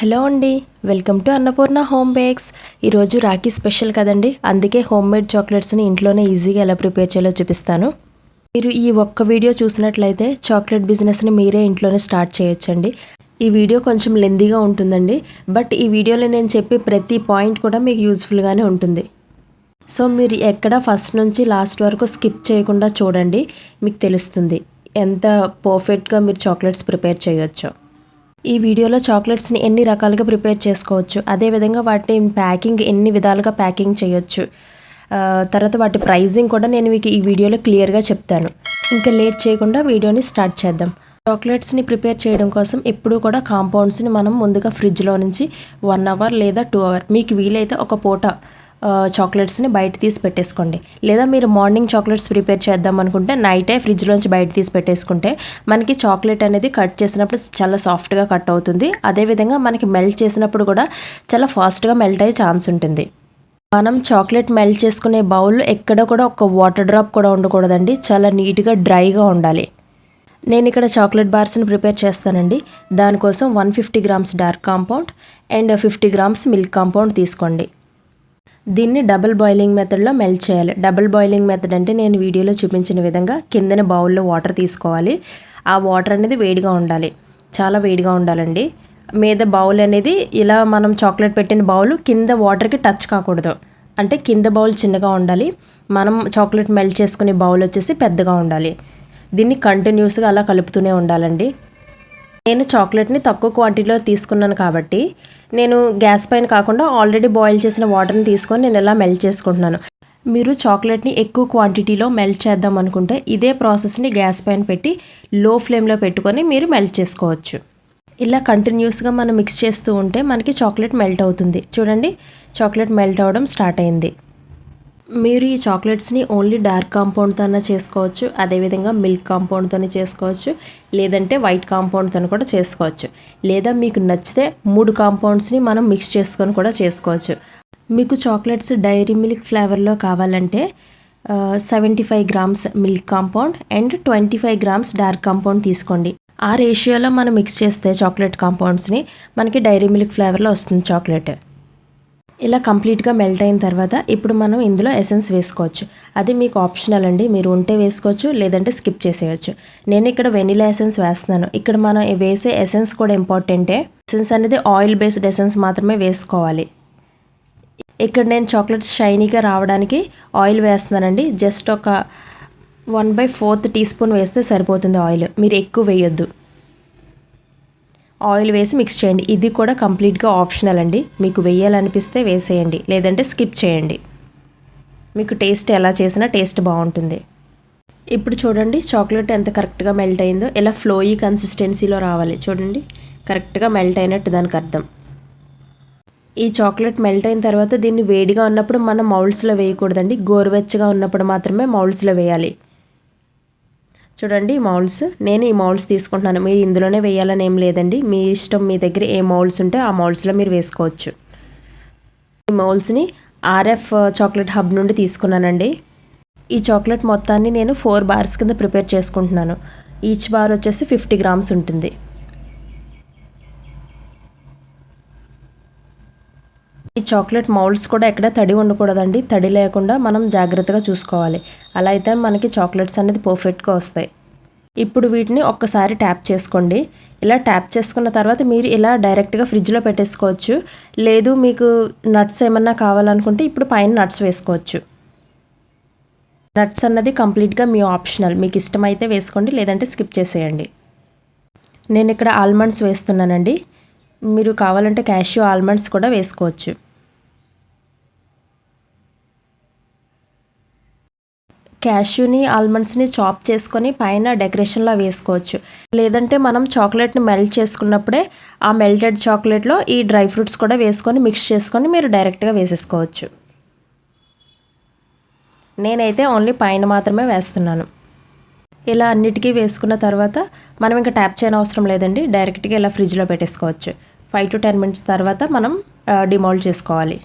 Hello అండి welcome to Annapurna home bakes. ఈరోజు Rakhi special కదండి అందుకే హోమ్ మేడ్ చాక్లెట్స్ని ఇంట్లోనే ఈజీగా ఎలా ప్రిపేర్ చేయాలో చూపిస్తాను. మీరు ఈ ఒక్క వీడియో చూసినట్లయితే చాక్లెట్ బిజినెస్ని మీరే ఇంట్లోనే స్టార్ట్ చేయొచ్చండి. ఈ వీడియో కొంచెం లెందీగా ఉంటుందండి బట్ ఈ వీడియోలో నేను చెప్పే ప్రతి పాయింట్ కూడా మీకు యూజ్ఫుల్గానే ఉంటుంది. సో మీరు ఎక్కడ ఫస్ట్ నుంచి లాస్ట్ వరకు స్కిప్ చేయకుండా చూడండి మీకు తెలుస్తుంది ఎంత పర్ఫెక్ట్గా మీరు చాక్లెట్స్ ప్రిపేర్ చేయొచ్చో. ఈ వీడియోలో చాక్లెట్స్ని ఎన్ని రకాలుగా ప్రిపేర్ చేసుకోవచ్చు? అదేవిధంగా వాటిని ప్యాకింగ్ ఎన్ని విధాలుగా ప్యాకింగ్ చేయొచ్చు? తర్వాత వాటి ప్రైజింగ్ కూడా నేను మీకు ఈ వీడియోలో క్లియర్గా చెప్తాను. ఇంకా లేట్ చేయకుండా వీడియోని స్టార్ట్ చేద్దాం. చాక్లెట్స్ని ప్రిపేర్ చేయడం కోసం ఎప్పుడూ కూడా కాంపౌండ్స్ని మనం ముందుగా ఫ్రిడ్జ్లో నుంచి వన్ అవర్ లేదా టూ అవర్ మీకు వీలైతే ఒక పూట చాక్లెట్స్ని బయట తీసి పెట్టేసుకోండి. లేదా మీరు మార్నింగ్ చాక్లెట్స్ ప్రిపేర్ చేద్దాం అనుకుంటే నైటే ఫ్రిడ్జ్లోంచి బయట తీసి పెట్టేసుకుంటే మనకి చాక్లెట్ అనేది కట్ చేసినప్పుడు చాలా సాఫ్ట్గా కట్ అవుతుంది. అదేవిధంగా మనకి మెల్ట్ చేసినప్పుడు కూడా చాలా ఫాస్ట్గా మెల్ట్ అయ్యే ఛాన్స్ ఉంటుంది. మనం చాక్లెట్ మెల్ట్ చేసుకునే బౌల్ ఎక్కడ కూడా ఒక వాటర్ డ్రాప్ కూడా ఉండకూడదండి. చాలా నీట్గా డ్రైగా ఉండాలి. నేను ఇక్కడ చాక్లెట్ బార్స్ని ప్రిపేర్ చేస్తానండి. దానికోసం one fifty grams dark compound and fifty grams milk compound తీసుకోండి. దీన్ని డబుల్ బాయిలింగ్ మెథడ్లో మెల్ట్ చేయాలి. డబుల్ బాయిలింగ్ మెథడ్ అంటే నేను వీడియోలో చూపించిన విధంగా కిందన బౌల్లో వాటర్ తీసుకోవాలి. ఆ వాటర్ అనేది వేడిగా ఉండాలి. చాలా వేడిగా ఉండాలండి. మీద బౌల్ అనేది ఇలా మనం చాక్లెట్ పెట్టిన బౌల్ కింద వాటర్కి టచ్ కాకూడదు. అంటే కింద బౌల్ చిన్నగా ఉండాలి. మనం చాక్లెట్ మెల్ట్ చేసుకునే బౌల్ వచ్చేసి పెద్దగా ఉండాలి. దీన్ని కంటిన్యూస్గా అలా కలుపుతూనే ఉండాలండి. నేను చాక్లెట్ని తక్కువ క్వాంటిటీలో తీసుకున్నాను కాబట్టి నేను గ్యాస్ పైన కాకుండా ఆల్రెడీ బాయిల్ చేసిన వాటర్ని తీసుకొని నేను ఇలా మెల్ట్ చేసుకుంటున్నాను. మీరు చాక్లెట్ని ఎక్కువ క్వాంటిటీలో మెల్ట్ చేద్దాం అనుకుంటే ఇదే ప్రాసెస్ని గ్యాస్ పైన పెట్టి లో ఫ్లేమ్లో పెట్టుకొని మీరు మెల్ట్ చేసుకోవచ్చు. ఇలా కంటిన్యూస్గా మనం మిక్స్ చేస్తూ ఉంటే మనకి చాక్లెట్ మెల్ట్ అవుతుంది. చూడండి చాక్లెట్ మెల్ట్ అవ్వడం స్టార్ట్ అయింది. మీరు ఈ చాక్లెట్స్ని ఓన్లీ డార్క్ కాంపౌండ్తోనే చేసుకోవచ్చు అదేవిధంగా మిల్క్ కాంపౌండ్తోనే చేసుకోవచ్చు లేదంటే వైట్ కాంపౌండ్తో కూడా చేసుకోవచ్చు. లేదా మీకు నచ్చితే మూడు కాంపౌండ్స్ని మనం మిక్స్ చేసుకొని కూడా చేసుకోవచ్చు. మీకు చాక్లెట్స్ డైరీ మిల్క్ ఫ్లేవర్లో కావాలంటే seventy five grams milk compound and twenty five grams dark compound తీసుకోండి. ఆ రేషియోలో మనం మిక్స్ చేస్తే చాక్లెట్ కాంపౌండ్స్ని మనకి డైరీ మిల్క్ ఫ్లేవర్లో వస్తుంది చాక్లెట్. ఇలా కంప్లీట్గా మెల్ట్ అయిన తర్వాత ఇప్పుడు మనం ఇందులో ఎసెన్స్ వేసుకోవచ్చు. అది మీకు ఆప్షనల్ అండి. మీరు ఉంటే వేసుకోవచ్చు లేదంటే స్కిప్ చేసేయచ్చు. నేను ఇక్కడ వెనిలా ఎసెన్స్ వేస్తున్నాను. ఇక్కడ మనం వేసే ఎసెన్స్ కూడా ఇంపార్టెంటే ఎసెన్స్ అనేది ఆయిల్ బేస్డ్ ఎసెన్స్ మాత్రమే వేసుకోవాలి. ఇక్కడ నేను చాక్లెట్స్ షైనీగా రావడానికి ఆయిల్ వేస్తున్నానండి. జస్ట్ ఒక one by fourth tea spoon వేస్తే సరిపోతుంది ఆయిల్. మీరు ఎక్కువ వేయొద్దు. ఆయిల్ వేసి మిక్స్ చేయండి. ఇది కూడా కంప్లీట్గా ఆప్షనల్ అండి. మీకు వేయాలనిపిస్తే వేసేయండి. లేదంటే స్కిప్ చేయండి. మీకు టేస్ట్ ఎలా చేసినా టేస్ట్ బాగుంటుంది. ఇప్పుడు చూడండి చాక్లెట్ ఎంత కరెక్ట్గా మెల్ట్ అయిందో ఇలా ఫ్లోయీ కన్సిస్టెన్సీలో రావాలి చూడండి. కరెక్ట్గా మెల్ట్ అయినట్టు దానికి అర్థం. ఈ చాక్లెట్ మెల్ట్ అయిన తర్వాత దీన్ని వేడిగా ఉన్నప్పుడు మనం మౌల్డ్స్లో వేయకూడదండి. గోరువెచ్చగా ఉన్నప్పుడు మాత్రమే మౌల్డ్స్లో వేయాలి. చూడండి ఈ మౌల్స్. నేను ఈ మౌల్స్ తీసుకుంటున్నాను. మీరు ఇందులోనే వేయాలని ఏం లేదండి. మీ ఇష్టం మీ దగ్గర ఏ మౌల్స్ ఉంటే ఆ మౌల్స్లో మీరు వేసుకోవచ్చు. ఈ మౌల్స్ని ఆర్ఎఫ్ చాక్లెట్ హబ్ నుండి తీసుకున్నానండి. ఈ చాక్లెట్ మొత్తాన్ని నేను ఫోర్ బార్స్ కింద ప్రిపేర్ చేసుకుంటున్నాను. ఈచ్ బార్ వచ్చేసి ఫిఫ్టీ గ్రామ్స్ ఉంటుంది. ఈ చాక్లెట్ మౌల్డ్స్ కూడా ఎక్కడ తడి ఉండకూడదండి. తడి లేకుండా మనం జాగ్రత్తగా చూసుకోవాలి. అలా అయితే మనకి చాక్లెట్స్ అనేది పర్ఫెక్ట్గా వస్తాయి. ఇప్పుడు వీటిని ఒక్కసారి ట్యాప్ చేసుకోండి. ఇలా ట్యాప్ చేసుకున్న తర్వాత మీరు ఇలా డైరెక్ట్గా ఫ్రిడ్జ్లో పెట్టేసుకోవచ్చు. లేదు మీకు నట్స్ ఏమన్నా కావాలనుకుంటే ఇప్పుడు పైన నట్స్ వేసుకోవచ్చు. నట్స్ అన్నది కంప్లీట్గా మీ ఆప్షనల్. మీకు ఇష్టమైతే వేసుకోండి లేదంటే స్కిప్ చేసేయండి. నేను ఇక్కడ ఆల్మండ్స్ వేస్తున్నానండి. మీరు కావాలంటే క్యాష్యూ ఆల్మండ్స్ కూడా వేసుకోవచ్చు. క్యాష్యూని ఆల్మండ్స్ని చాప్ చేసుకొని పైన డెకరేషన్లా వేసుకోవచ్చు. లేదంటే మనం చాక్లెట్ని మెల్ట్ చేసుకున్నప్పుడే ఆ మెల్టెడ్ చాక్లెట్లో ఈ డ్రై ఫ్రూట్స్ కూడా వేసుకొని మిక్స్ చేసుకొని మీరు డైరెక్ట్గా వేసేసుకోవచ్చు. నేనైతే ఓన్లీ పైన మాత్రమే వేస్తున్నాను. ఇలా అన్నిటికీ వేసుకున్న తర్వాత మనం ఇంకా ట్యాప్ చేయని అవసరం లేదండి. డైరెక్ట్గా ఇలా ఫ్రిడ్జ్లో పెట్టేసుకోవచ్చు. ఫైవ్ టు టెన్ మినిట్స్ తర్వాత మనం డిమోల్డ్ చేసుకోవాలి.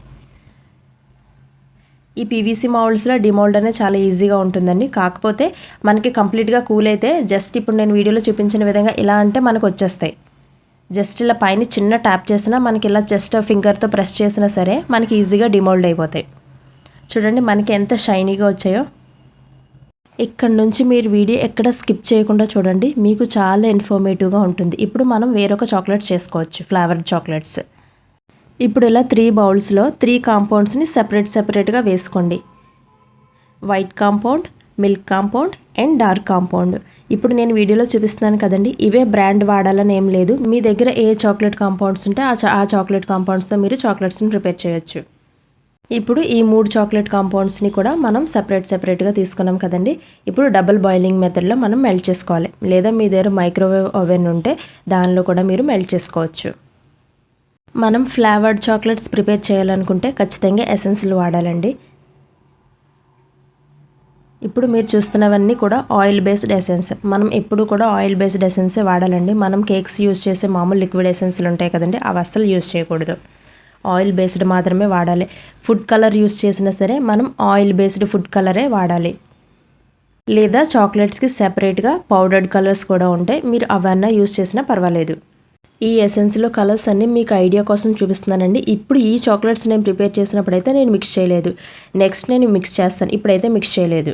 ఈ పీవీసీ మౌల్డ్స్లో డిమోల్డ్ అనేది చాలా ఈజీగా ఉంటుందండి. కాకపోతే మనకి కంప్లీట్గా కూల్ అయితే జస్ట్ ఇప్పుడు నేను వీడియోలో చూపించిన విధంగా ఇలా అంటే మనకు వచ్చేస్తాయి. జస్ట్ ఇలా పైన చిన్న ట్యాప్ చేసినా మనకి ఇలా జస్ట్ ఫింగర్తో ప్రెస్ చేసినా సరే మనకి ఈజీగా డిమోల్డ్ అయిపోతాయి. చూడండి మనకి ఎంత షైనీగా వచ్చాయో. ఇక్కడ నుంచి మీరు వీడియో ఎక్కడ స్కిప్ చేయకుండా చూడండి. మీకు చాలా ఇన్ఫర్మేటివ్గా ఉంటుంది. ఇప్పుడు మనం వేరొక చాక్లెట్స్ చేసుకోవచ్చు ఫ్లేవర్డ్ చాక్లెట్స్ ఇప్పుడు ఇలా త్రీ బౌల్స్లో త్రీ కాంపౌండ్స్ని సెపరేట్ సెపరేట్గా వేసుకోండి. White compound milk compound and dark compound ఇప్పుడు నేను వీడియోలో చూపిస్తున్నాను కదండి ఇవే బ్రాండ్ వాడాలని ఏం లేదు. మీ దగ్గర ఏ చాక్లెట్ కాంపౌండ్స్ ఉంటే ఆ ఆ చాక్లెట్ కాంపౌండ్స్తో మీరు చాక్లెట్స్ని ప్రిపేర్ చేయొచ్చు. ఇప్పుడు ఈ మూడు చాక్లెట్ కాంపౌండ్స్ని కూడా మనం సెపరేట్ సెపరేట్గా తీసుకున్నాం కదండి ఇప్పుడు డబుల్ బాయిలింగ్ మెథడ్లో మనం మెల్ట్ చేసుకోవాలి. లేదా మీ దగ్గర మైక్రోవేవ్ ఓవెన్ ఉంటే దానిలో కూడా మీరు మెల్ట్ చేసుకోవచ్చు. మనం ఫ్లేవర్డ్ చాక్లెట్స్ ప్రిపేర్ చేయాలనుకుంటే ఖచ్చితంగా ఎసెన్స్లు వాడాలండి. ఇప్పుడు మీరు చూస్తున్నవన్నీ కూడా ఆయిల్ బేస్డ్ ఎసెన్స్. మనం ఎప్పుడు కూడా ఆయిల్ బేస్డ్ ఎసెన్సే వాడాలండి. మనం కేక్స్ యూస్ చేసే మామూలు లిక్విడ్ ఎసెన్స్లు ఉంటాయి కదండి అవి అస్సలు యూస్ చేయకూడదు. ఆయిల్ బేస్డ్ మాత్రమే వాడాలి. ఫుడ్ కలర్ యూస్ చేసినా సరే మనం ఆయిల్ బేస్డ్ ఫుడ్ కలరే వాడాలి. లేదా చాక్లెట్స్కి సెపరేట్గా పౌడర్డ్ కలర్స్ కూడా ఉంటాయి. మీరు అవన్నీ యూస్ చేసినా పర్వాలేదు. ఈ ఎసెన్స్లో కలర్స్ అన్నీ మీకు ఐడియా కోసం చూపిస్తున్నానండి. ఇప్పుడు ఈ చాక్లెట్స్ నేను ప్రిపేర్ చేసినప్పుడైతే నేను మిక్స్ చేయలేదు. నెక్స్ట్ నేను మిక్స్ చేస్తాను. ఇప్పుడైతే మిక్స్ చేయలేదు.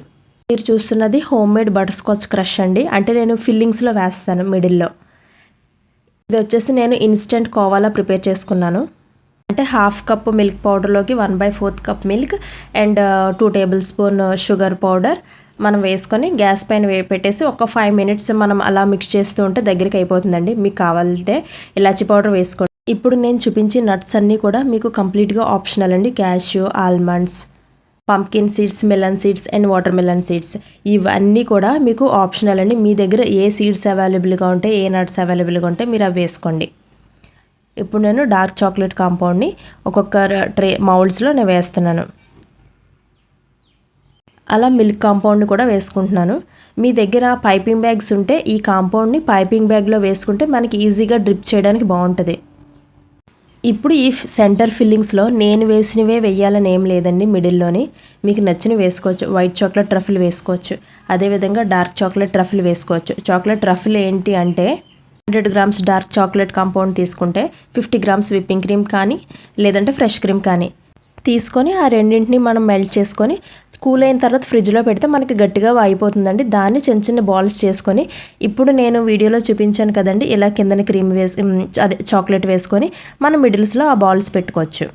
మీరు చూస్తున్నది హోమ్ మేడ్ బటర్స్కాచ్ క్రష్ అండి. అంటే నేను ఫిల్లింగ్స్లో వేస్తాను మిడిల్లో ఇది వచ్చేసి నేను ఇన్స్టెంట్ కోవాలా ప్రిపేర్ చేసుకున్నాను. అంటే half cup milk పౌడర్లోకి one by fourth cup milk and two tablespoon sugar powder మనం వేసుకొని గ్యాస్ పైన వే పెట్టేసి ఒక ఫైవ్ మినిట్స్ మనం అలా మిక్స్ చేస్తూ ఉంటే దగ్గరికి అయిపోతుందండి. మీకు కావాలంటే ఇలాచి పౌడర్ వేసుకోండి. ఇప్పుడు నేను చూపించే నట్స్ అన్నీ కూడా మీకు కంప్లీట్గా ఆప్షనల్ అండి. Cashew almonds pumpkin seeds melon seeds and watermelon seeds ఇవన్నీ కూడా మీకు ఆప్షనల్ అండి. మీ దగ్గర ఏ సీడ్స్ అవైలబుల్గా ఉంటే ఏ నట్స్ అవైలబుల్గా ఉంటే మీరు అవి వేసుకోండి. ఇప్పుడు నేను డార్క్ చాక్లెట్ కాంపౌండ్ని ఒక్కొక్క ట్రే మౌల్డ్స్లో నేను వేస్తున్నాను. అలా మిల్క్ కాంపౌండ్ కూడా వేసుకుంటున్నాను. మీ దగ్గర పైపింగ్ బ్యాగ్స్ ఉంటే ఈ కాంపౌండ్ని పైపింగ్ బ్యాగ్లో వేసుకుంటే మనకి ఈజీగా డ్రిప్ చేయడానికి బాగుంటుంది. ఇప్పుడు ఈ సెంటర్ ఫిల్లింగ్స్లో నేను వేసినవే వెయ్యాలని ఏం లేదండి మిడిల్లోని. మీకు నచ్చినవి వేసుకోవచ్చు. వైట్ చాక్లెట్ ట్రఫిల్ వేసుకోవచ్చు. అదేవిధంగా డార్క్ చాక్లెట్ ట్రఫిల్ వేసుకోవచ్చు. చాక్లెట్ ట్రఫిల్ ఏంటి అంటే hundred grams dark chocolate compound తీసుకుంటే ఫిఫ్టీ గ్రామ్స్ విప్పింగ్ క్రీమ్ కానీ లేదంటే ఫ్రెష్ క్రీమ్ కానీ తీసుకొని ఆ రెండింటిని మనం మెల్ట్ చేసుకొని కూల్ అయిన తర్వాత ఫ్రిడ్జ్లో పెడితే మనకి గట్టిగా వాయిపోతుందండి. దాన్ని చిన్న చిన్న బాల్స్ చేసుకొని ఇప్పుడు నేను వీడియోలో చూపించాను కదండి ఇలా కిందన క్రీమ్ వేసి అదే చాక్లెట్ వేసుకొని మనం మిడిల్స్లో ఆ బాల్స్ పెట్టుకోవచ్చు.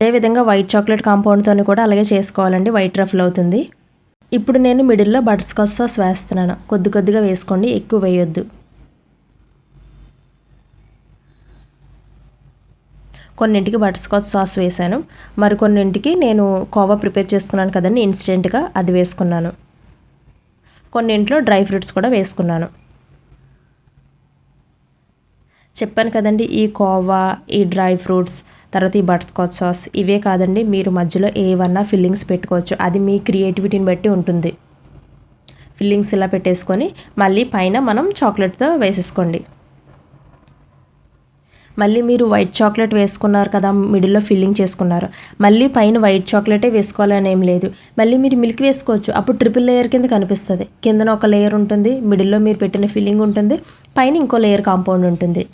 అదేవిధంగా వైట్ చాక్లెట్ కాంపౌండ్తో కూడా అలాగే చేసుకోవాలండి వైట్ రఫ్లు అవుతుంది. ఇప్పుడు నేను మిడిల్లో బటర్స్కాచ్ సాస్ వేస్తున్నాను. కొద్ది కొద్దిగా వేసుకోండి ఎక్కువ వేయొద్దు. కొన్నింటికి బటర్ స్కాచ్ సాస్ వేశాను. మరి కొన్నింటికి నేను కోవా ప్రిపేర్ చేసుకున్నాను కదండి ఇన్స్టెంట్గా అది వేసుకున్నాను. కొన్నింట్లో డ్రై ఫ్రూట్స్ కూడా వేసుకున్నాను. చెప్పాను కదండి ఈ కోవా ఈ డ్రై ఫ్రూట్స్ తర్వాత ఈ బటర్ స్కాచ్ సాస్ ఇవే కాదండి మీరు మధ్యలో ఏవన్నా ఫిల్లింగ్స్ పెట్టుకోవచ్చు. అది మీ క్రియేటివిటీని బట్టి ఉంటుంది. ఫిల్లింగ్స్ ఇలా పెట్టేసుకొని మళ్ళీ పైన మనం చాక్లెట్తో వేసేసుకోండి. మళ్ళీ మీరు వైట్ చాక్లెట్ వేసుకున్నారు కదా మిడిల్లో ఫిల్లింగ్ చేసుకున్నారు. మళ్ళీ పైన వైట్ చాక్లెటే వేసుకోవాలని ఏం లేదు. మళ్ళీ మీరు మిల్క్ వేసుకోవచ్చు. అప్పుడు ట్రిపుల్ లేయర్ కింద కనిపిస్తుంది. కిందన ఒక లేయర్ ఉంటుంది మిడిల్లో మీరు పెట్టిన ఫిల్లింగ్ ఉంటుంది పైన ఇంకో లేయర్ కాంపౌండ్ ఉంటుంది.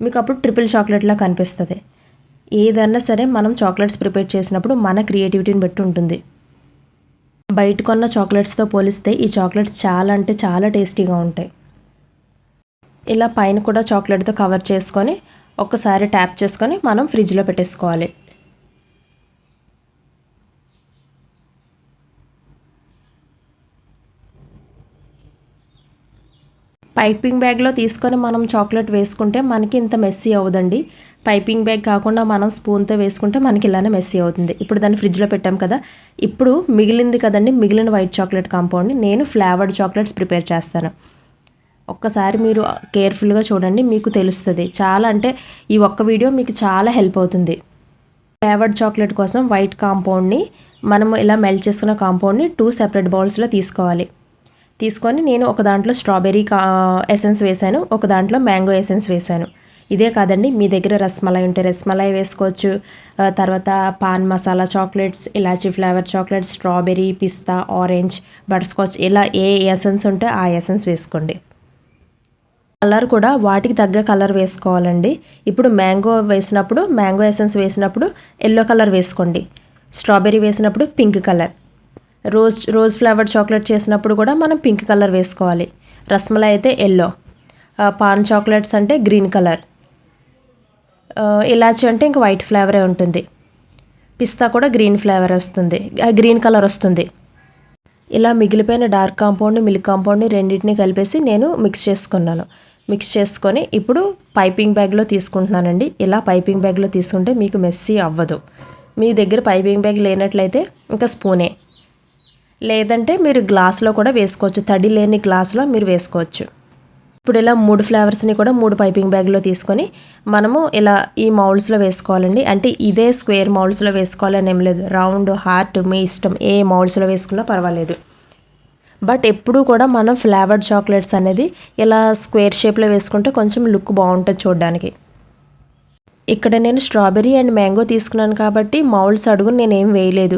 మీకు అప్పుడు ట్రిపుల్ చాక్లెట్లా కనిపిస్తుంది. ఏదన్నా సరే మనం చాక్లెట్స్ ప్రిపేర్ చేసినప్పుడు మన క్రియేటివిటీని బట్టి ఉంటుంది. బయట కొన్న చాక్లెట్స్తో పోలిస్తే ఈ చాక్లెట్స్ చాలా అంటే చాలా టేస్టీగా ఉంటాయి. ఇలా పైన కూడా చాక్లెట్తో కవర్ చేసుకొని ఒక్కసారి ట్యాప్ చేసుకొని మనం ఫ్రిడ్జ్లో పెట్టేసుకోవాలి. పైపింగ్ బ్యాగ్లో తీసుకొని మనం చాక్లెట్ వేసుకుంటే మనకి ఇంత మెస్సీ అవ్వదండి. పైపింగ్ బ్యాగ్ కాకుండా మనం స్పూన్తో వేసుకుంటే మనకి ఇలానే మెస్సీ అవుతుంది. ఇప్పుడు దాన్ని ఫ్రిడ్జ్లో పెట్టాం కదా. ఇప్పుడు మిగిలింది కదండి మిగిలిన వైట్ చాక్లెట్ కాంపౌండ్ని నేను ఫ్లేవర్డ్ చాక్లెట్స్ ప్రిపేర్ చేస్తాను. ఒక్కసారి మీరు కేర్ఫుల్గా చూడండి మీకు తెలుస్తుంది. చాలా అంటే ఈ ఒక్క వీడియో మీకు చాలా హెల్ప్ అవుతుంది. ఫ్లేవర్డ్ చాక్లెట్ కోసం వైట్ కాంపౌండ్ని మనము ఇలా మెల్ట్ చేసుకున్న కాంపౌండ్ని టూ సెపరేట్ బౌల్స్లో తీసుకోవాలి. తీసుకొని నేను ఒక దాంట్లో స్ట్రాబెర్రీ కా ఎసెన్స్ వేశాను ఒక దాంట్లో మ్యాంగో ఎసెన్స్ వేశాను. ఇదే కాదండి మీ దగ్గర రస్మలై ఉంటే రస్మలై వేసుకోవచ్చు. తర్వాత పాన్ మసాలా చాక్లెట్స్ ఇలాచీ ఫ్లేవర్ చాక్లెట్స్ స్ట్రాబెర్రీ పిస్తా ఆరెంజ్ బటర్ స్కాచ్ ఇలా ఏ ఎసెన్స్ ఉంటే ఆ ఎసెన్స్ వేసుకోండి. కలర్ కూడా వాటికి తగ్గ కలర్ వేసుకోవాలండి. ఇప్పుడు మ్యాంగో వేసినప్పుడు మ్యాంగో ఎసెన్స్ వేసినప్పుడు ఎల్లో కలర్ వేసుకోండి. స్ట్రాబెర్రీ వేసినప్పుడు pink colour. Rose rose flavoured chocolate చేసినప్పుడు కూడా మనం పింక్ కలర్ వేసుకోవాలి. రస్మలై అయితే ఎల్లో. పాన్ చాక్లెట్స్ అంటే గ్రీన్ కలర్. ఇలాచి అంటే ఇంక వైట్ ఫ్లేవరే ఉంటుంది. పిస్తా కూడా గ్రీన్ ఫ్లేవర్ వస్తుంది. గ్రీన్ కలర్ వస్తుంది. ఇలా మిగిలిపోయిన డార్క్ కాంపౌండ్ మిల్క్ కాంపౌండ్ని రెండింటిని కలిపేసి నేను మిక్స్ చేసుకున్నాను. మిక్స్ చేసుకొని ఇప్పుడు పైపింగ్ బ్యాగ్లో తీసుకుంటున్నానండి. ఇలా పైపింగ్ బ్యాగ్లో తీసుకుంటే మీకు మెస్సీ అవ్వదు. మీ దగ్గర పైపింగ్ బ్యాగ్ లేనట్లయితే ఇంకా స్పూనే. లేదంటే మీరు గ్లాస్లో కూడా వేసుకోవచ్చు. తడి లేని గ్లాస్లో మీరు వేసుకోవచ్చు. ఇప్పుడు ఇలా మూడు ఫ్లేవర్స్ని కూడా మూడు పైపింగ్ బ్యాగ్లో తీసుకొని మనము ఇలా ఈ మౌల్డ్స్లో వేసుకోవాలండి. అంటే ఇదే స్క్వేర్ మౌల్డ్స్లో వేసుకోవాలని ఏం లేదు. రౌండ్ హార్ట్ మీ ఇష్టం ఏ మౌల్డ్స్లో వేసుకున్నా పర్వాలేదు. బట్ ఎప్పుడూ కూడా మనం ఫ్లేవర్డ్ చాక్లెట్స్ అనేది ఇలా స్క్వేర్ షేప్లో వేసుకుంటే కొంచెం లుక్ బాగుంటుంది చూడడానికి. ఇక్కడ నేను స్ట్రాబెర్రీ అండ్ మ్యాంగో తీసుకున్నాను కాబట్టి మౌల్డ్స్ అడుగు నేను ఏం వేయలేదు.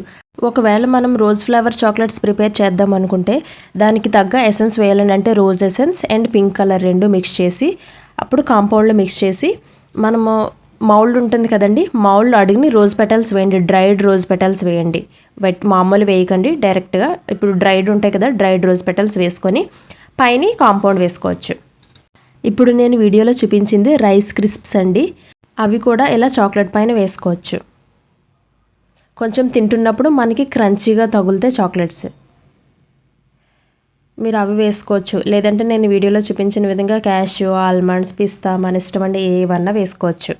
ఒకవేళ మనం రోజ్ ఫ్లేవర్ చాక్లెట్స్ ప్రిపేర్ చేద్దాం అనుకుంటే దానికి తగ్గ ఎసెన్స్ వేయాలని అంటే rose essence and pink colour రెండు మిక్స్ చేసి అప్పుడు కాంపౌండ్లో మిక్స్ చేసి మనము మౌల్డ్ ఉంటుంది కదండి మౌల్డ్ అడిగిని రోజ్ పెటల్స్ వేయండి డ్రైడ్ రోజ్ పెటల్స్ వేయండి. వెట్ మామూలు వేయకండి డైరెక్ట్గా. ఇప్పుడు డ్రైడ్ ఉంటాయి కదా డ్రైడ్ రోజ్ పెటల్స్ వేసుకొని పైన కాంపౌండ్ వేసుకోవచ్చు. ఇప్పుడు నేను వీడియోలో చూపించింది రైస్ క్రిస్ప్స్ అండి. అవి కూడా ఇలా చాక్లెట్ పైన వేసుకోవచ్చు. కొంచెం తింటున్నప్పుడు మనకి క్రంచీగా తగులుతాయి చాక్లెట్స్. మీరు అవి వేసుకోవచ్చు. లేదంటే నేను వీడియోలో చూపించిన విధంగా క్యాష్యూ ఆల్మండ్స్ పిస్తా మన ఇష్టం అండి ఏవన్నా వేసుకోవచ్చు.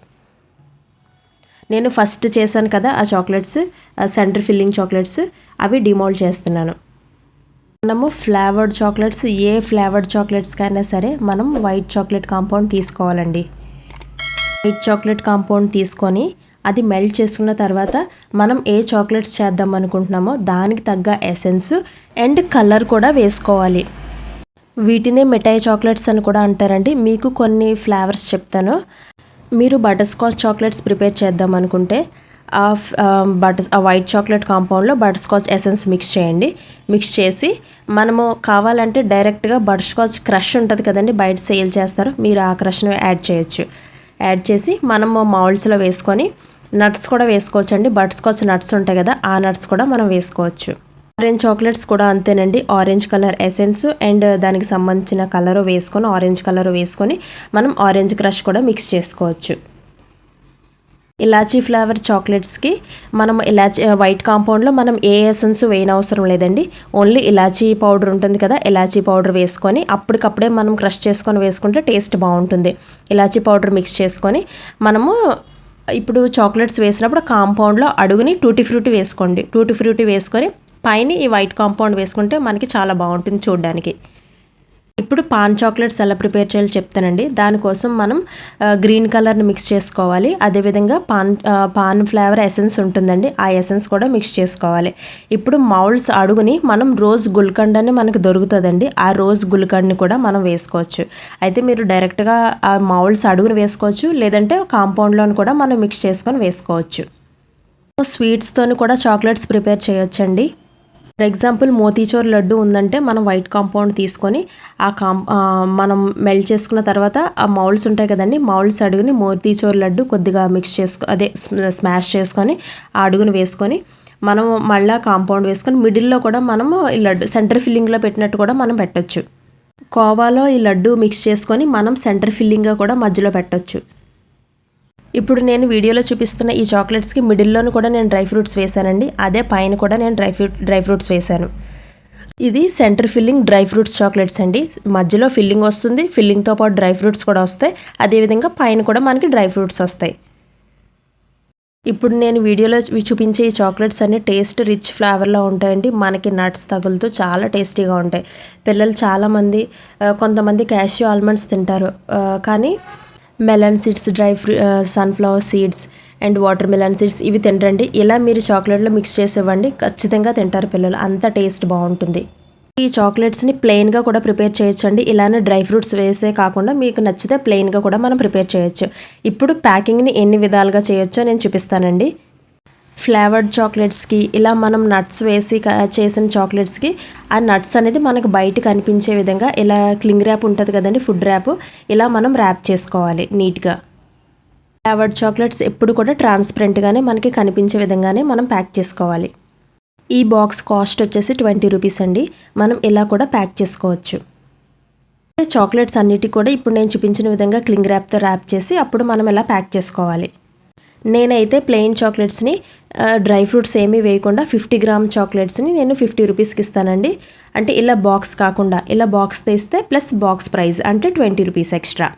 నేను ఫస్ట్ చేశాను కదా ఆ చాక్లెట్స్ సెంటర్ ఫిల్లింగ్ చాక్లెట్స్ అవి డిమోల్డ్ చేస్తున్నాను. మనము ఫ్లేవర్డ్ చాక్లెట్స్ ఏ ఫ్లేవర్డ్ చాక్లెట్స్కైనా సరే మనం వైట్ చాక్లెట్ కాంపౌండ్ తీసుకోవాలండి. వైట్ చాక్లెట్ కాంపౌండ్ తీసుకొని అది మెల్ట్ చేసుకున్న తర్వాత మనం ఏ చాక్లెట్స్ చేద్దాం అనుకుంటున్నామో దానికి తగ్గ ఎసెన్స్ అండ్ కలర్ కూడా వేసుకోవాలి. వీటినే మిఠాయి చాక్లెట్స్ అని కూడా అంటారండి. మీకు కొన్ని ఫ్లేవర్స్ చెప్తాను. మీరు బటర్ స్కాచ్ చాక్లెట్స్ ప్రిపేర్ చేద్దాం అనుకుంటే ఆ బటర్ ఆ వైట్ చాక్లెట్ కాంపౌండ్లో బటర్ స్కాచ్ ఎసెన్స్ మిక్స్ చేయండి. మిక్స్ చేసి మనము కావాలంటే డైరెక్ట్గా బటర్ స్కాచ్ క్రష్ ఉంటుంది కదండి బయట సేల్ చేస్తారు. మీరు ఆ క్రష్ను యాడ్ చేయొచ్చు. యాడ్ చేసి మనము మౌల్డ్స్లో వేసుకొని నట్స్ కూడా వేసుకోవచ్చు అండి బటర్ స్కాచ్ నట్స్ ఉంటాయి కదా ఆ నట్స్ కూడా మనం వేసుకోవచ్చు. ఆరెంజ్ చాక్లెట్స్ కూడా అంతేనండి. ఆరెంజ్ కలర్ ఎసెన్స్ అండ్ దానికి సంబంధించిన కలర్ వేసుకొని ఆరెంజ్ కలర్ వేసుకొని మనం ఆరెంజ్ క్రష్ కూడా మిక్స్ చేసుకోవచ్చు. ఇలాచీ ఫ్లేవర్ చాక్లెట్స్కి మనం ఇలాచీ వైట్ కాంపౌండ్లో మనం ఏ ఎసెన్స్ వేయనవసరం లేదండి. ఓన్లీ ఇలాచీ పౌడర్ ఉంటుంది కదా ఇలాచీ పౌడర్ వేసుకొని అప్పటికప్పుడే మనం క్రష్ చేసుకొని వేసుకుంటే టేస్ట్ బాగుంటుంది. ఇలాచీ పౌడర్ మిక్స్ చేసుకొని మనము ఇప్పుడు చాక్లెట్స్ వేసినప్పుడు కాంపౌండ్లో అడుగుని టూటీ ఫ్రూటీ వేసుకోండి. టూటీ ఫ్రూటీ వేసుకొని పైన ఈ వైట్ కాంపౌండ్ వేసుకుంటే మనకి చాలా బాగుంటుంది చూడడానికి. ఇప్పుడు పాన్ చాక్లెట్స్ ఎలా ప్రిపేర్ చేయాలో చెప్తానండి. దానికోసం మనం గ్రీన్ కలర్ని మిక్స్ చేసుకోవాలి. అదేవిధంగా పాన్ పాన్ ఫ్లేవర్ ఎసెన్స్ ఉంటుందండి. ఆ ఎసెన్స్ కూడా మిక్స్ చేసుకోవాలి. ఇప్పుడు మౌల్డ్స్ అడుగుని మనం రోజ్ గుల్కండ్ అని మనకు దొరుకుతుందండి. ఆ రోజ్ గుల్కండ్ని కూడా మనం వేసుకోవచ్చు. అయితే మీరు డైరెక్ట్గా ఆ మౌల్స్ అడుగుని వేసుకోవచ్చు. లేదంటే కాంపౌండ్లోని కూడా మనం మిక్స్ చేసుకొని వేసుకోవచ్చు. స్వీట్స్తోని కూడా చాక్లెట్స్ ప్రిపేర్ చేయొచ్చండి. ఫర్ ఎగ్జాంపుల్ మోతీచూర్ లడ్డు ఉందంటే మనం వైట్ కాంపౌండ్ తీసుకొని ఆ కాం మనం మెల్ట్ చేసుకున్న తర్వాత ఆ మౌల్స్ ఉంటాయి కదండి మౌల్డ్స్ అడుగుని మోతీచూర్ లడ్డు కొద్దిగా మిక్స్ చేసుకో అదే స్మాష్ చేసుకొని ఆ అడుగును వేసుకొని మనం మళ్ళీ కాంపౌండ్ వేసుకొని మిడిల్లో కూడా మనము ఈ లడ్డు సెంటర్ ఫిల్లింగ్లో పెట్టినట్టు కూడా మనం పెట్టచ్చు. కోవాలో ఈ లడ్డు మిక్స్ చేసుకొని మనం సెంటర్ ఫిల్లింగ్గా కూడా మధ్యలో పెట్టచ్చు. ఇప్పుడు నేను వీడియోలో చూపిస్తున్న ఈ చాక్లెట్స్కి మిడిల్లోనూ కూడా నేను డ్రై ఫ్రూట్స్ వేశానండి. అదే పైన కూడా నేను డ్రై ఫ్రూట్ డ్రై ఫ్రూట్స్ వేశాను. ఇది centre filling dry fruits chocolates అండి. మధ్యలో ఫిల్లింగ్ వస్తుంది. ఫిల్లింగ్తో పాటు డ్రై ఫ్రూట్స్ కూడా వస్తాయి. అదేవిధంగా పైన కూడా మనకి డ్రై ఫ్రూట్స్ వస్తాయి. ఇప్పుడు నేను వీడియోలో చూపించే ఈ చాక్లెట్స్ అన్ని టేస్ట్ రిచ్ ఫ్లేవర్లో ఉంటాయండి. మనకి నట్స్ తగులుతూ చాలా టేస్టీగా ఉంటాయి. పిల్లలు చాలామంది కొంతమంది క్యాషియో ఆల్మండ్స్ తింటారు. కానీ melon seeds dry ఫ్రూ sunflower seeds and watermelon seeds ఇవి తింటండి. ఇలా మీరు చాక్లెట్లో మిక్స్ చేసి ఇవ్వండి ఖచ్చితంగా తింటారు పిల్లలు. అంత టేస్ట్ బాగుంటుంది. ఈ చాక్లెట్స్ని ప్లెయిన్గా కూడా ప్రిపేర్ చేయొచ్చండి. ఇలానే డ్రై ఫ్రూట్స్ వేసే కాకుండా మీకు నచ్చితే ప్లెయిన్గా కూడా మనం ప్రిపేర్ చేయొచ్చు. ఇప్పుడు ప్యాకింగ్ని ఎన్ని విధాలుగా చేయొచ్చో నేను చూపిస్తానండి. ఫ్లేవర్డ్ చాక్లెట్స్కి ఇలా మనం నట్స్ వేసి చేసిన చాక్లెట్స్కి ఆ నట్స్ అనేది మనకు బయట కనిపించే విధంగా ఇలా క్లింగ్ ర్యాప్ ఉంటుంది కదండి ఫుడ్ ర్యాప్ ఇలా మనం ర్యాప్ చేసుకోవాలి నీట్గా. ఫ్లేవర్డ్ చాక్లెట్స్ ఎప్పుడు కూడా ట్రాన్స్పరెంట్గానే మనకి కనిపించే విధంగానే మనం ప్యాక్ చేసుకోవాలి. ఈ బాక్స్ కాస్ట్ వచ్చేసి ట్వంటీ రూపీస్ అండి మనం ఇలా కూడా ప్యాక్ చేసుకోవచ్చు. చాక్లెట్స్ అన్నిటి కూడా ఇప్పుడు నేను చూపించిన విధంగా క్లింగ్ ర్యాప్తో ర్యాప్ చేసి అప్పుడు మనం ఇలా ప్యాక్ చేసుకోవాలి. నేనైతే ప్లెయిన్ చాక్లెట్స్ని డ్రై ఫ్రూట్స్ ఏమీ వేయకుండా ఫిఫ్టీ గ్రామ్ చాక్లెట్స్ని నేను ఫిఫ్టీ రూపీస్కి ఇస్తానండి. అంటే ఇలా బాక్స్ కాకుండా ఇలా బాక్స్ తెస్తే ప్లస్ బాక్స్ ప్రైస్ అంటే twenty rupees extra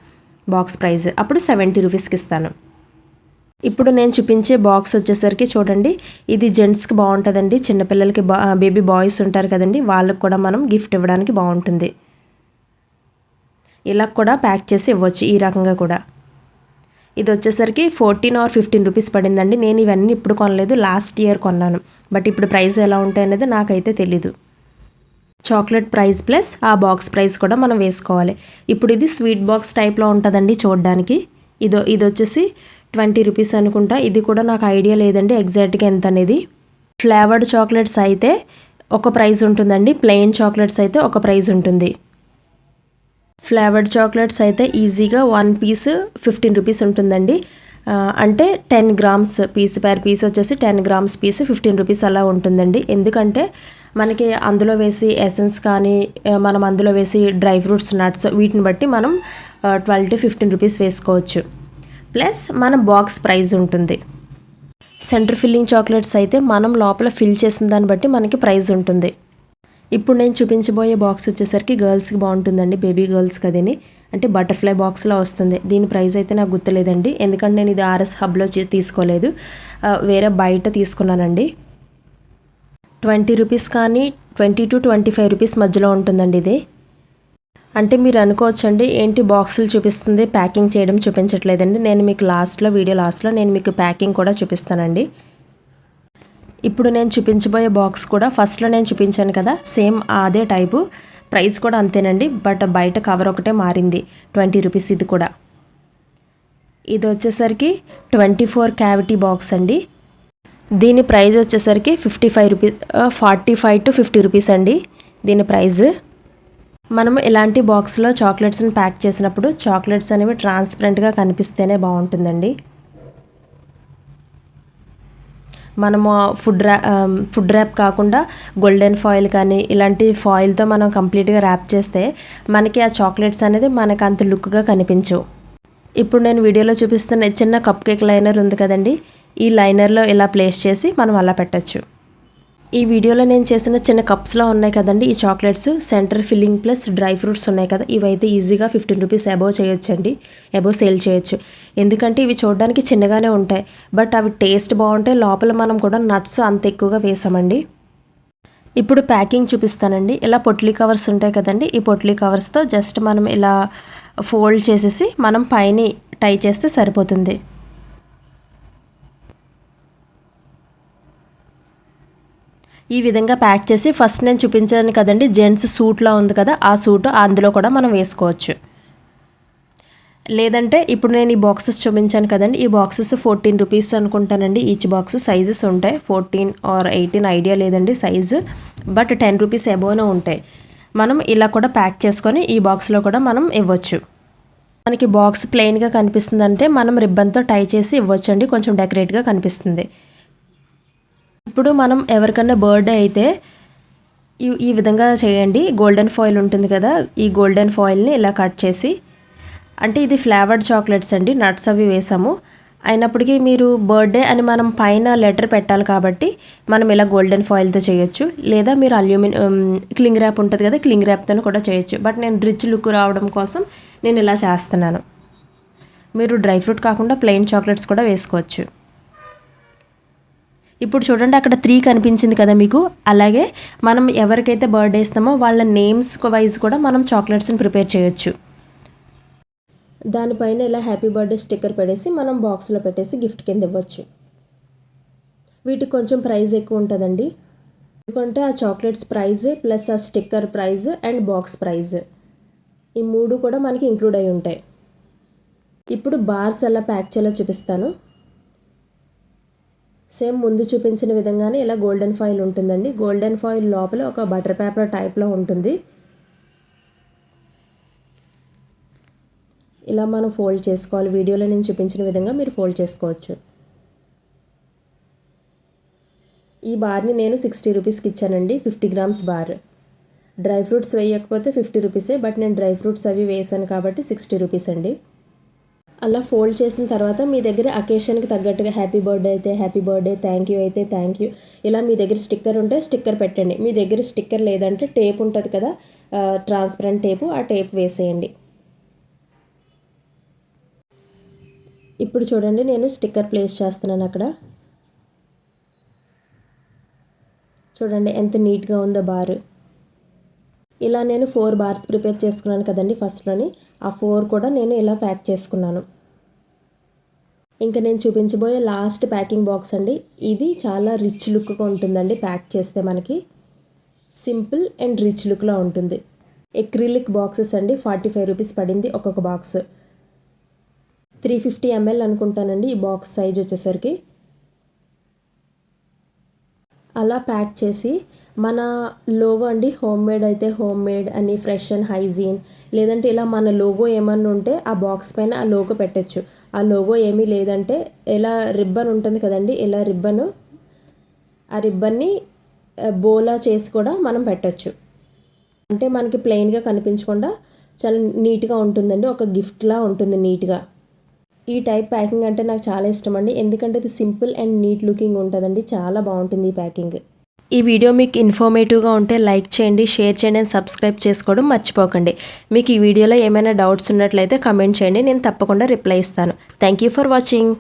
box price. అప్పుడు సెవెంటీ రూపీస్కి ఇస్తాను. ఇప్పుడు నేను చూపించే బాక్స్ వచ్చేసరికి చూడండి ఇది జెంట్స్కి బాగుంటుందండి. చిన్నపిల్లలకి బా బేబీ బాయ్స్ ఉంటారు కదండి వాళ్ళకి కూడా మనం గిఫ్ట్ ఇవ్వడానికి బాగుంటుంది. ఇలా కూడా ప్యాక్ చేసి ఇవ్వచ్చు ఈ రకంగా కూడా. ఇది వచ్చేసరికి ఫోర్టీన్ ఆర్ ఫిఫ్టీన్ రూపీస్ పడిందండి. నేను ఇవన్నీ ఇప్పుడు కొనలేదు. లాస్ట్ ఇయర్ కొన్నాను. బట్ ఇప్పుడు ప్రైస్ ఎలా ఉంటాయి అనేది నాకైతే తెలీదు. చాక్లెట్ ప్రైస్ ప్లస్ ఆ బాక్స్ ప్రైస్ కూడా మనం వేసుకోవాలి. ఇప్పుడు ఇది స్వీట్ బాక్స్ టైప్లో ఉంటుందండి చూడడానికి. ఇదో ఇది వచ్చేసి ట్వంటీ రూపీస్ అనుకుంటా. ఇది కూడా నాకు ఐడియా లేదండి ఎగ్జాక్ట్గా ఎంత అనేది. ఫ్లేవర్డ్ చాక్లెట్స్ అయితే ఒక ప్రైస్ ఉంటుందండి. ప్లెయిన్ చాక్లెట్స్ అయితే ఒక ప్రైస్ ఉంటుంది. ఫ్లేవర్డ్ చాక్లెట్స్ అయితే ఈజీగా వన్ పీస్ ఫిఫ్టీన్ రూపీస్ ఉంటుందండి. అంటే ten grams piece per piece వచ్చేసి ten grams piece fifteen rupees అలా ఉంటుందండి. ఎందుకంటే మనకి అందులో వేసి ఎసెన్స్ కానీ మనం అందులో వేసి డ్రై ఫ్రూట్స్ నట్స్ వీటిని బట్టి మనం ట్వెల్వ్ టు ఫిఫ్టీన్ రూపీస్ వేసుకోవచ్చు. ప్లస్ మన బాక్స్ ప్రైస్ ఉంటుంది. సెంటర్ ఫిల్లింగ్ చాక్లెట్స్ అయితే మనం లోపల ఫిల్ చేసిన దాన్ని బట్టి మనకి ప్రైస్ ఉంటుంది. ఇప్పుడు నేను చూపించబోయే బాక్స్ వచ్చేసరికి గర్ల్స్కి బాగుంటుందండి బేబీ గర్ల్స్ కదని అంటే బటర్ఫ్లై బాక్స్లో వస్తుంది. దీని ప్రైస్ అయితే నాకు గుర్తులేదండి. ఎందుకంటే నేను ఇది ఆర్ఎస్ హబ్లో తీసుకోలేదు. వేరే బయట తీసుకున్నానండి. ట్వంటీ రూపీస్ కానీ twenty to twenty five rupees మధ్యలో ఉంటుందండి ఇది. అంటే మీరు అనుకోవచ్చండి ఏంటి బాక్సులు చూపిస్తుంది ప్యాకింగ్ చేయడం చూపించట్లేదండి. నేను మీకు లాస్ట్లో వీడియో లాస్ట్లో నేను మీకు ప్యాకింగ్ కూడా చూపిస్తానండి. ఇప్పుడు నేను చూపించబోయే బాక్స్ కూడా ఫస్ట్లో నేను చూపించాను కదా సేమ్ అదే టైపు. ప్రైస్ కూడా అంతేనండి బట్ బయట కవర్ ఒకటే మారింది ట్వంటీ రూపీస్ ఇది కూడా. ఇది వచ్చేసరికి ట్వంటీ ఫోర్ క్యావిటీ బాక్స్ అండి. దీని ప్రైస్ వచ్చేసరికి fifty five rupees forty five to fifty rupees అండి దీని ప్రైస్. మనము ఇలాంటి బాక్స్లో చాక్లెట్స్ని ప్యాక్ చేసినప్పుడు చాక్లెట్స్ అనేవి ట్రాన్స్పరెంట్గా కనిపిస్తేనే బాగుంటుందండి. మనము ఫుడ్ ర్యా ఫుడ్ ర్యాప్ కాకుండా గోల్డెన్ ఫాయిల్ కానీ ఇలాంటి ఫాయిల్తో మనం కంప్లీట్గా ర్యాప్ చేస్తే మనకి ఆ చాక్లెట్స్ అనేది మనకు అంత లుక్గా కనిపించవు. ఇప్పుడు నేను వీడియోలో చూపిస్తున్న చిన్న కప్ కేక్ లైనర్ ఉంది కదండి. ఈ లైనర్లో ఇలా ప్లేస్ చేసి మనం అలా పెట్టచ్చు. ఈ వీడియోలో నేను చేసిన చిన్న కప్స్లో ఉన్నాయి కదండి. ఈ chocolates centre filling plus dry fruits ఉన్నాయి కదా. ఇవైతే ఈజీగా ఫిఫ్టీన్ రూపీస్ అబోవ్ చేయొచ్చండి. అబోవ్ సేల్ చేయొచ్చు. ఎందుకంటే ఇవి చూడడానికి చిన్నగానే ఉంటాయి. బట్ అవి టేస్ట్ బాగుంటాయి లోపల మనం కూడా నట్స్ అంత ఎక్కువగా వేసామండి. ఇప్పుడు ప్యాకింగ్ చూపిస్తానండి. ఇలా పొట్లీ కవర్స్ ఉంటాయి కదండి. ఈ పొట్లీ కవర్స్తో జస్ట్ మనం ఇలా ఫోల్డ్ చేసేసి మనం పైన టై చేస్తే సరిపోతుంది. ఈ విధంగా ప్యాక్ చేసి ఫస్ట్ నేను చూపించాను కదండి జెంట్స్ సూట్లా ఉంది కదా ఆ సూట్ అందులో కూడా మనం వేసుకోవచ్చు. లేదంటే ఇప్పుడు నేను ఈ బాక్సెస్ చూపించాను కదండి ఈ బాక్సెస్ ఫోర్టీన్ రూపీస్ అనుకుంటానండి. ఈచ్ బాక్స్ సైజెస్ ఉంటాయి. ఫోర్టీన్ ఆర్ ఎయిటీన్ ఐడియా లేదండి సైజు బట్ టెన్ రూపీస్ అబోనే ఉంటాయి. మనం ఇలా కూడా ప్యాక్ చేసుకొని ఈ బాక్స్లో కూడా మనం ఇవ్వచ్చు. మనకి బాక్స్ ప్లెయిన్గా కనిపిస్తుందంటే మనం రిబ్బన్తో టై చేసి ఇవ్వచ్చండి కొంచెం డెకరేట్గా కనిపిస్తుంది. ఇప్పుడు మనం ఎవరికన్నా బర్త్డే అయితే ఈ ఈ విధంగా చేయండి. గోల్డెన్ ఫాయిల్ ఉంటుంది కదా ఈ గోల్డెన్ ఫాయిల్ని ఇలా కట్ చేసి అంటే ఇది ఫ్లేవర్డ్ చాక్లెట్స్ అండి నట్స్ అవి వేసాము. అయినప్పటికీ మీరు బర్త్డే అని మనం పైన లెటర్ పెట్టాలి కాబట్టి మనం ఇలా గోల్డెన్ ఫాయిల్తో చేయొచ్చు. లేదా మీరు అల్యూమినియం క్లింగ్ ర్యాప్ ఉంటుంది కదా క్లింగ్ ర్యాప్తో కూడా చేయొచ్చు. బట్ నేను రిచ్ లుక్ రావడం కోసం నేను ఇలా చేస్తున్నాను. మీరు డ్రై ఫ్రూట్ కాకుండా ప్లెయిన్ చాక్లెట్స్ కూడా వేసుకోవచ్చు. ఇప్పుడు చూడండి అక్కడ త్రీ కనిపించింది కదా మీకు. అలాగే మనం ఎవరికైతే బర్త్డే ఇస్తామో వాళ్ళ నేమ్స్ వైజ్ కూడా మనం చాక్లెట్స్ని ప్రిపేర్ చేయొచ్చు. దానిపైన ఇలా హ్యాపీ బర్త్డే స్టిక్కర్ పెట్టేసి మనం బాక్స్లో పెట్టేసి గిఫ్ట్ కింద ఇవ్వచ్చు. వీటికి కొంచెం ప్రైస్ ఎక్కువ ఉంటుందండి. ఎందుకంటే ఆ చాక్లెట్స్ ప్రైజ్ ప్లస్ ఆ sticker price and box price ఈ మూడు కూడా మనకి ఇంక్లూడ్ అయి ఉంటాయి. ఇప్పుడు బార్స్ ఎలా ప్యాక్ చేయాలో చూపిస్తాను. సేమ్ ముందు చూపించిన విధంగానే ఇలా గోల్డెన్ ఫాయిల్ ఉంటుందండి. గోల్డెన్ ఫాయిల్ లోపల ఒక బటర్ పేపర్ టైప్లో ఉంటుంది. ఇలా మనం ఫోల్డ్ చేసుకోవాలి. వీడియోలో నేను చూపించిన విధంగా మీరు ఫోల్డ్ చేసుకోవచ్చు. ఈ బార్ని నేను సిక్స్టీ రూపీస్కి ఇచ్చానండి. Fifty grams bar. Dry fruits వేయకపోతే ఫిఫ్టీ రూపీసే బట్ నేను డ్రై ఫ్రూట్స్ అవి వేసాను కాబట్టి సిక్స్టీ రూపీస్ అండి. అలా ఫోల్డ్ చేసిన తర్వాత మీ దగ్గర అకేషన్కి తగ్గట్టుగా హ్యాపీ బర్త్డే అయితే హ్యాపీ బర్త్డే థ్యాంక్ యూ అయితే థ్యాంక్ యూ. ఇలా మీ దగ్గర స్టిక్కర్ ఉంటే స్టిక్కర్ పెట్టండి. మీ దగ్గర స్టిక్కర్ లేదంటే టేప్ ఉంటుంది కదా ట్రాన్స్పరెంట్ టేపు ఆ టేప్ వేసేయండి. ఇప్పుడు చూడండి నేను స్టిక్కర్ ప్లేస్ చేస్తున్నాను అక్కడ. చూడండి ఎంత నీట్గా ఉందో బారు. ఇలా నేను ఫోర్ బార్స్ ప్రిపేర్ చేసుకున్నాను కదండి ఫస్ట్లోని. ఆ ఫోర్ కూడా నేను ఇలా ప్యాక్ చేసుకున్నాను. ఇంకా నేను చూపించబోయే లాస్ట్ ప్యాకింగ్ బాక్స్ అండి. ఇది చాలా రిచ్ లుక్గా ఉంటుందండి ప్యాక్ చేస్తే మనకి. సింపుల్ అండ్ రిచ్ లుక్లో ఉంటుంది. ఎక్రిలిక్ బాక్సెస్ అండి. ఫార్టీ ఫైవ్ రూపీస్ పడింది ఒక్కొక్క బాక్స్. త్రీ ఫిఫ్టీ ఎంఎల్ అనుకుంటానండి ఈ బాక్స్ సైజ్ వచ్చేసరికి. అలా ప్యాక్ చేసి మన లోగో అండి హోమ్ మేడ్ అయితే హోమ్ మేడ్ అని ఫ్రెష్ అండ్ హైజీన్. లేదంటే ఇలా మన లోగో ఏమన్నా ఉంటే ఆ బాక్స్ పైన ఆ లోగో పెట్టచ్చు. ఆ లోగో ఏమీ లేదంటే ఇలా రిబ్బన్ ఉంటుంది కదండి ఇలా రిబ్బను ఆ రిబ్బన్ని బోలా చేసి కూడా మనం పెట్టచ్చు. అంటే మనకి ప్లెయిన్గా కనిపించకుండా చాలా నీట్గా ఉంటుందండి ఒక గిఫ్ట్లా ఉంటుంది నీట్గా. ఈ టైప్ ప్యాకింగ్ అంటే నాకు చాలా ఇష్టం అండి ఎందుకంటే ఇది సింపుల్ అండ్ నీట్ లుకింగ్ ఉంటుందండి. చాలా బాగుంటుంది ఈ ప్యాకింగ్. ఈ వీడియో మీకు ఇన్ఫర్మేటివ్గా ఉంటే లైక్ చేయండి షేర్ చేయండి అండ్ సబ్స్క్రైబ్ చేసుకోవడం మర్చిపోకండి. మీకు ఈ వీడియోలో ఏమైనా డౌట్స్ ఉన్నట్లయితే కమెంట్ చేయండి. నేను తప్పకుండా రిప్లై ఇస్తాను. Thank you for watching.